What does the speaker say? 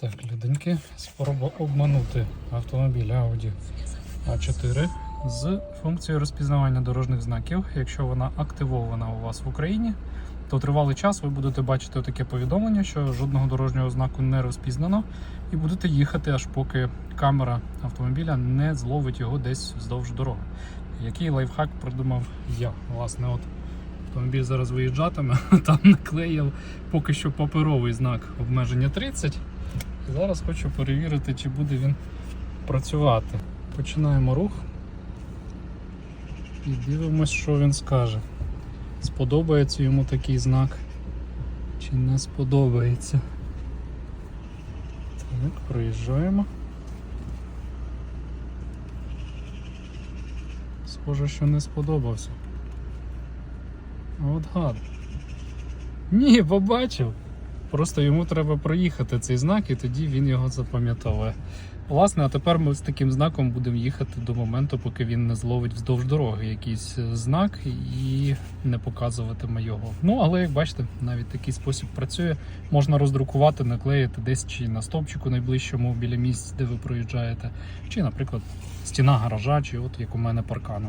Так, людинки, спроба обманути автомобіль Audi A4 з функцією розпізнавання дорожніх знаків. Якщо вона активована у вас в Україні, то тривалий час ви будете бачити таке повідомлення, що жодного дорожнього знаку не розпізнано, і будете їхати, аж поки камера автомобіля не зловить його десь вздовж дороги. Який лайфхак придумав я? Власне, от автомобіль зараз виїжджатиме, там наклеїв поки що паперовий знак обмеження 30. І Зараз хочу перевірити, чи буде він працювати. Починаємо рух і дивимось, що він скаже. Сподобається йому такий знак, чи не сподобається. Так, проїжджаємо. Схоже, що не сподобався. От гад. Ні, побачив. Просто йому треба проїхати цей знак, і тоді він його запам'ятовує. Власне, а тепер ми з таким знаком будемо їхати до моменту, поки він не зловить вздовж дороги якийсь е, знак і не показуватиме його. Ну, але як бачите, навіть такий спосіб працює. Можна роздрукувати, наклеїти десь чи на стовпчику найближчому біля місць, де ви проїжджаєте, чи, наприклад, стіна гаража, чи от як у мене паркану.